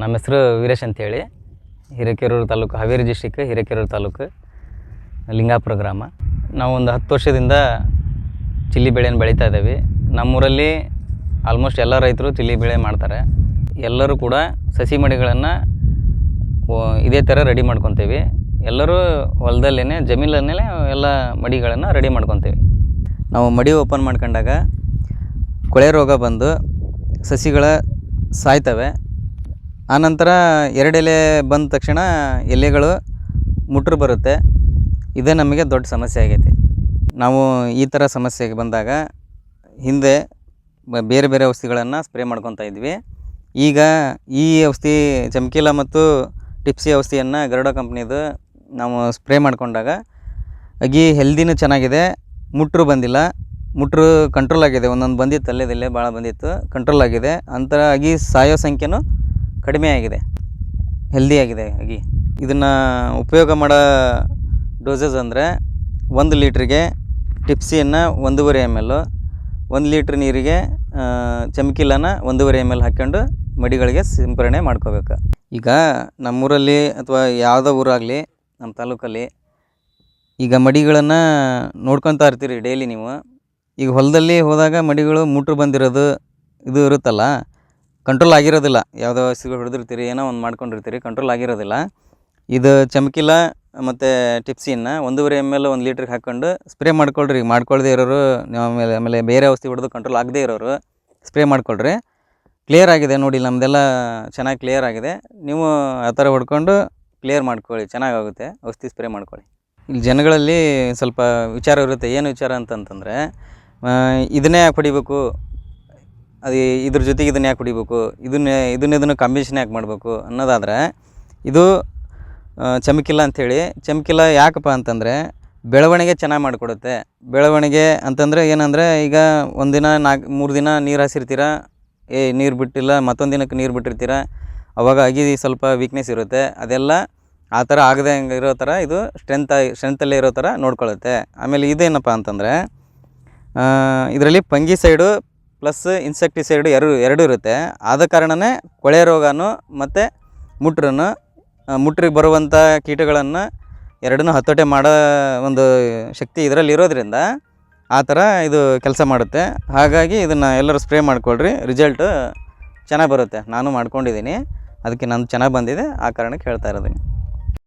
ನಮ್ಮ ಹೆಸರು ವೀರೇಶ್ ಅಂತೇಳಿ. ಹಿರೇಕೆರೂರು ತಾಲೂಕು, ಹಾವೇರಿ ಡಿಸ್ಟಿಕ್ ಹಿರೇಕೆರೂರು ತಾಲೂಕು, ಲಿಂಗಾಪುರ ಗ್ರಾಮ. ನಾವು ಒಂದು ಹತ್ತು ವರ್ಷದಿಂದ ಚಿಲ್ಲಿ ಬೆಳೆಯನ್ನು ಬೆಳೀತಾ ಇದ್ದೀವಿ. ನಮ್ಮೂರಲ್ಲಿ ಆಲ್ಮೋಸ್ಟ್ ಎಲ್ಲ ರೈತರು ಚಿಲ್ಲಿ ಬೆಳೆ ಮಾಡ್ತಾರೆ. ಎಲ್ಲರೂ ಕೂಡ ಸಸಿ ಮಡಿಗಳನ್ನು ಇದೇ ಥರ ರೆಡಿ ಮಾಡ್ಕೊತೀವಿ. ಎಲ್ಲರೂ ಹೊಲದಲ್ಲೇ ಜಮೀನಲ್ಲೇ ಎಲ್ಲ ಮಡಿಗಳನ್ನು ರೆಡಿ ಮಾಡ್ಕೊತೀವಿ. ನಾವು ಮಡಿ ಓಪನ್ ಮಾಡ್ಕೊಂಡಾಗ ಕೊಳೆ ರೋಗ ಬಂದು ಸಸಿಗಳ ಸಾಯ್ತವೆ. ಆನಂತರ ಎರಡು ಎಲೆ ಬಂದ ತಕ್ಷಣ ಎಲೆಗಳು ಮುಟ್ರು ಬರುತ್ತೆ. ಇದೇ ನಮಗೆ ದೊಡ್ಡ ಸಮಸ್ಯೆ ಆಗೈತಿ. ನಾವು ಈ ಥರ ಸಮಸ್ಯೆಗೆ ಬಂದಾಗ ಹಿಂದೆ ಬೇರೆ ಬೇರೆ ಔಷಧಿಗಳನ್ನು ಸ್ಪ್ರೇ ಮಾಡ್ಕೊತಾ ಇದ್ವಿ. ಈಗ ಈ ಔಷಧಿ ಚಮಕೀಲ ಮತ್ತು ಟಿಪ್ಸಿ ಔಷಧಿಯನ್ನು ಗರುಡ ಕಂಪ್ನಿದು ನಾವು ಸ್ಪ್ರೇ ಮಾಡಿಕೊಂಡಾಗ ಅಗಿ ಹೆಲ್ದಿನೂ ಚೆನ್ನಾಗಿದೆ, ಮುಟ್ರು ಬಂದಿಲ್ಲ. ಮುಟ್ರು ಕಂಟ್ರೋಲ್ ಆಗಿದೆ. ಒಂದೊಂದು ಬಂದಿತ್ತು ಅಲ್ಲೇದಲ್ಲೇ ಭಾಳ ಬಂದಿತ್ತು. ಕಂಟ್ರೋಲ್ ಆಗಿದೆ. ಅಂತರ ಅಗಿ ಸಾಯೋ ಸಂಖ್ಯೆನೂ ಕಡಿಮೆ ಆಗಿದೆ ಹೆಲ್ದಿ ಆಗಿದೆ ಅಗಿ ಇದನ್ನು ಉಪಯೋಗ ಮಾಡೋ ಡೋಸಸ್ ಅಂದರೆ ಒಂದು ಲೀಟ್ರಿಗೆ ಟಿಪ್ಸಿಯನ್ನು ಒಂದೂವರೆ ಎಂ ಎಲ್ಲು ಒಂದು ಲೀಟ್ರ್ ನೀರಿಗೆ ಚಮಕಿಲನ ಒಂದೂವರೆ ಎಂ ಎಲ್ ಹಾಕ್ಕೊಂಡು ಮಡಿಗಳಿಗೆ ಸಿಂಪರಣೆ ಮಾಡ್ಕೋಬೇಕು. ಈಗ ನಮ್ಮೂರಲ್ಲಿ ಅಥವಾ ಯಾವುದೋ ಊರಾಗಲಿ ನಮ್ಮ ತಾಲೂಕಲ್ಲಿ ಈಗ ಮಡಿಗಳನ್ನು ನೋಡ್ಕೊತಾ ಇರ್ತೀರಿ ಡೈಲಿ ನೀವು. ಈಗ ಹೊಲದಲ್ಲಿ ಹೋದಾಗ ಮಡಿಗಳು ಮುಟ್ರು ಬಂದಿರೋದು ಇದು ಇರುತ್ತಲ್ಲ ಕಂಟ್ರೋಲ್ ಆಗಿರೋದಿಲ್ಲ. ಯಾವುದೋ ಹಸಿಗಳು ಹೊಡೆದಿರ್ತೀರಿ, ಏನೋ ಒಂದು ಮಾಡ್ಕೊಂಡಿರ್ತೀರಿ ಕಂಟ್ರೋಲ್ ಆಗಿರೋದಿಲ್ಲ. ಇದು ಚಮಕಿಲ್ಲ ಮತ್ತು ಟಿಪ್ಸಿಯನ್ನು ಒಂದೂವರೆ ಎಂ ಎಲ್ ಒಂದು ಲೀಟ್ರಿಗೆ ಹಾಕ್ಕೊಂಡು ಸ್ಪ್ರೇ ಮಾಡ್ಕೊಳ್ರಿ. ಮಾಡ್ಕೊಳ್ದೇ ಇರೋರು ಆಮೇಲೆ ಆಮೇಲೆ ಬೇರೆ ಔಷಧಿ ಹೊಡೆದು ಕಂಟ್ರೋಲ್ ಆಗದೇ ಇರೋರು ಸ್ಪ್ರೇ ಮಾಡ್ಕೊಳ್ರಿ. ಕ್ಲಿಯರ್ ಆಗಿದೆ ನೋಡಿ ನಮ್ಮದೆಲ್ಲ ಚೆನ್ನಾಗಿ ಕ್ಲಿಯರ್ ಆಗಿದೆ. ನೀವು ಆ ಥರ ಹೊಡ್ಕೊಂಡು ಕ್ಲಿಯರ್ ಮಾಡ್ಕೊಳ್ಳಿ, ಚೆನ್ನಾಗಾಗುತ್ತೆ. ಔಷಧಿ ಸ್ಪ್ರೇ ಮಾಡ್ಕೊಳ್ಳಿ. ಇಲ್ಲಿ ಜನಗಳಲ್ಲಿ ಸ್ವಲ್ಪ ವಿಚಾರ ಇರುತ್ತೆ. ಏನು ವಿಚಾರ ಅಂತಂತಂದರೆ ಇದನ್ನೇ ಯಾಕೆ ಹೊಡಿಬೇಕು. ಅದು ಇದ್ರ ಜೊತೆಗೆ ಇದನ್ನ ಯಾಕೆ ಕುಡಿಬೇಕು? ಇದನ್ನೇ ಇದನ್ನ ಇದನ್ನು ಕಾಂಬಿನೇಷನ್ ಯಾಕೆ ಮಾಡಬೇಕು ಅನ್ನೋದಾದರೆ, ಇದು ಚಮಕಿಲ್ಲ ಅಂಥೇಳಿ. ಚಮಕಿಲ್ಲ ಯಾಕಪ್ಪ ಅಂತಂದರೆ, ಬೆಳವಣಿಗೆ ಚೆನ್ನಾಗಿ ಮಾಡಿಕೊಡುತ್ತೆ. ಬೆಳವಣಿಗೆ ಅಂತಂದರೆ ಏನಂದರೆ, ಈಗ ಒಂದಿನ ನಾಲ್ಕು ಮೂರು ದಿನ ನೀರು ಹಾಸಿರ್ತೀರ? ಏ, ನೀರು ಬಿಟ್ಟಿಲ್ಲ, ಮತ್ತೊಂದು ದಿನಕ್ಕೆ ನೀರು ಬಿಟ್ಟಿರ್ತೀರ? ಅವಾಗ ಅಗಿ ಸ್ವಲ್ಪ ವೀಕ್ನೆಸ್ ಇರುತ್ತೆ. ಅದೆಲ್ಲ ಆ ಥರ ಆಗದೆ ಹಂಗೆ ಇರೋ ಥರ ಇದು ಸ್ಟ್ರೆಂತ್ ಸ್ಟ್ರೆಂತಲ್ಲೇ ಇರೋ ಥರ ನೋಡ್ಕೊಳ್ಳುತ್ತೆ ಆಮೇಲೆ ಇದೇನಪ್ಪ ಅಂತಂದರೆ ಇದರಲ್ಲಿ ಫಂಗಿಸೈಡು ಪ್ಲಸ್ ಇನ್ಸೆಕ್ಟಿಸೈಡ್ ಎರಡು, ಎರಡೂ ಇರುತ್ತೆ. ಆದ ಕಾರಣನೇ ಕೊಳೆ ರೋಗನೂ ಮತ್ತು ಮುಟ್ರನ್ನು ಮುಟ್ರಿಗೆ ಬರುವಂಥ ಕೀಟಗಳನ್ನು ಎರಡನ್ನೂ ಹತೋಟೆ ಮಾಡೋ ಒಂದು ಶಕ್ತಿ ಇದರಲ್ಲಿ ಇರೋದ್ರಿಂದ ಆ ಥರ ಇದು ಕೆಲಸ ಮಾಡುತ್ತೆ. ಹಾಗಾಗಿ ಇದನ್ನು ಎಲ್ಲರೂ ಸ್ಪ್ರೇ ಮಾಡ್ಕೊಳ್ರಿ, ರಿಸಲ್ಟು ಚೆನ್ನಾಗಿ ಬರುತ್ತೆ. ನಾನು ಮಾಡ್ಕೊಂಡಿದ್ದೀನಿ. ಅದಕ್ಕೆ ನಂದು ಚೆನ್ನಾಗಿ ಬಂದಿದೆ. ಆ ಕಾರಣಕ್ಕೆ ಹೇಳ್ತಾ ಇರೋದು.